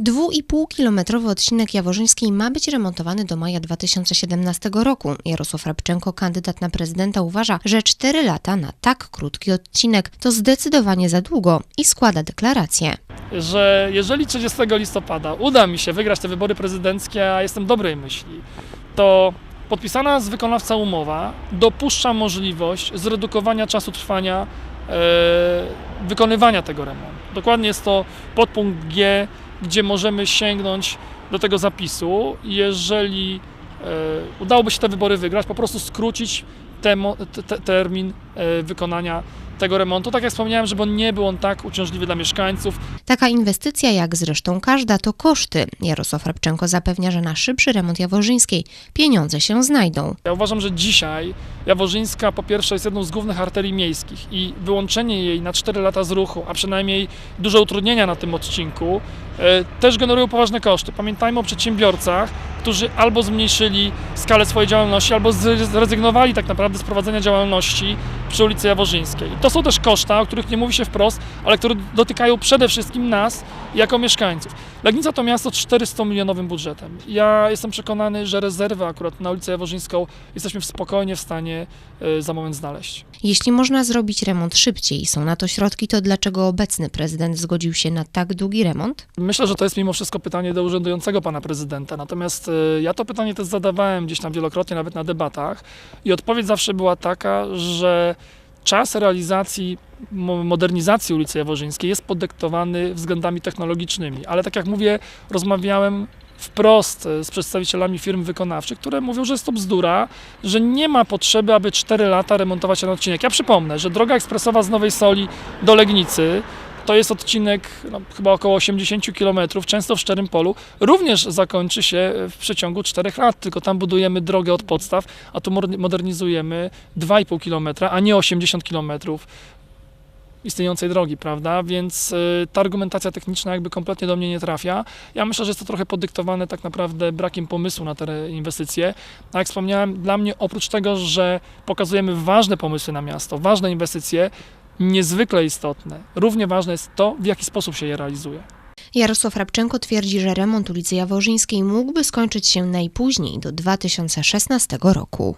2,5-kilometrowy odcinek Jaworzyńskiej ma być remontowany do maja 2017 roku. Jarosław Rabczenko, kandydat na prezydenta, uważa, że 4 lata na tak krótki odcinek to zdecydowanie za długo i składa deklarację. że jeżeli 30 listopada uda mi się wygrać te wybory prezydenckie, a jestem dobrej myśli, to podpisana z wykonawca umowa dopuszcza możliwość zredukowania czasu trwania e, wykonywania tego remontu. Dokładnie jest to podpunkt G, gdzie możemy sięgnąć do tego zapisu, jeżeli e, udałoby się te wybory wygrać, po prostu skrócić temo, te, te, termin e, wykonania tego remontu. Tak jak wspomniałem, żeby on nie był on tak uciążliwy dla mieszkańców, Taka inwestycja, jak zresztą każda, to koszty. Jarosław Rabczenko zapewnia, że na szybszy remont Jaworzyńskiej pieniądze się znajdą. Ja uważam, że dzisiaj Jaworzyńska po pierwsze jest jedną z głównych arterii miejskich i wyłączenie jej na 4 lata z ruchu, a przynajmniej duże utrudnienia na tym odcinku, e, też generują poważne koszty. Pamiętajmy o przedsiębiorcach, którzy albo zmniejszyli skalę swojej działalności, albo zre- zrezygnowali tak naprawdę z prowadzenia działalności przy ulicy Jaworzyńskiej. To są też koszta, o których nie mówi się wprost, ale które dotykają przede wszystkim nas jako mieszkańców. Legnica to miasto z 400 milionowym budżetem. Ja jestem przekonany, że rezerwę akurat na ulicę Jaworzyńską jesteśmy w- spokojnie w stanie e, za moment znaleźć. Jeśli można zrobić remont szybciej i są na to środki, to dlaczego obecny prezydent zgodził się na tak długi remont? Myślę, że to jest mimo wszystko pytanie do urzędującego pana prezydenta. Natomiast e, ja to pytanie też zadawałem gdzieś tam wielokrotnie, nawet na debatach, i odpowiedź zawsze była taka, że czas realizacji modernizacji ulicy Jaworzyńskiej jest podyktowany względami technologicznymi. Ale tak jak mówię, rozmawiałem wprost e, z przedstawicielami firm wykonawczych, które mówią, że jest to bzdura, że nie ma potrzeby, aby 4 lata remontować ten odcinek. Ja przypomnę, że droga ekspresowa z Nowej Soli do Legnicy to jest odcinek no, chyba około 80 km, często w szczerym polu, również zakończy się w przeciągu 4 lat, tylko tam budujemy drogę od podstaw, a tu modernizujemy 2,5 km, a nie 80 km istniejącej drogi, prawda? Więc y, ta argumentacja techniczna jakby kompletnie do mnie nie trafia. Ja myślę, że jest to trochę podyktowane tak naprawdę brakiem pomysłu na te inwestycje. A jak wspomniałem, dla mnie oprócz tego, że pokazujemy ważne pomysły na miasto, ważne inwestycje, niezwykle istotne, równie ważne jest to, w jaki sposób się je realizuje. Jarosław Rabczenko twierdzi, że remont ulicy Jaworzyńskiej mógłby skończyć się najpóźniej do 2016 roku.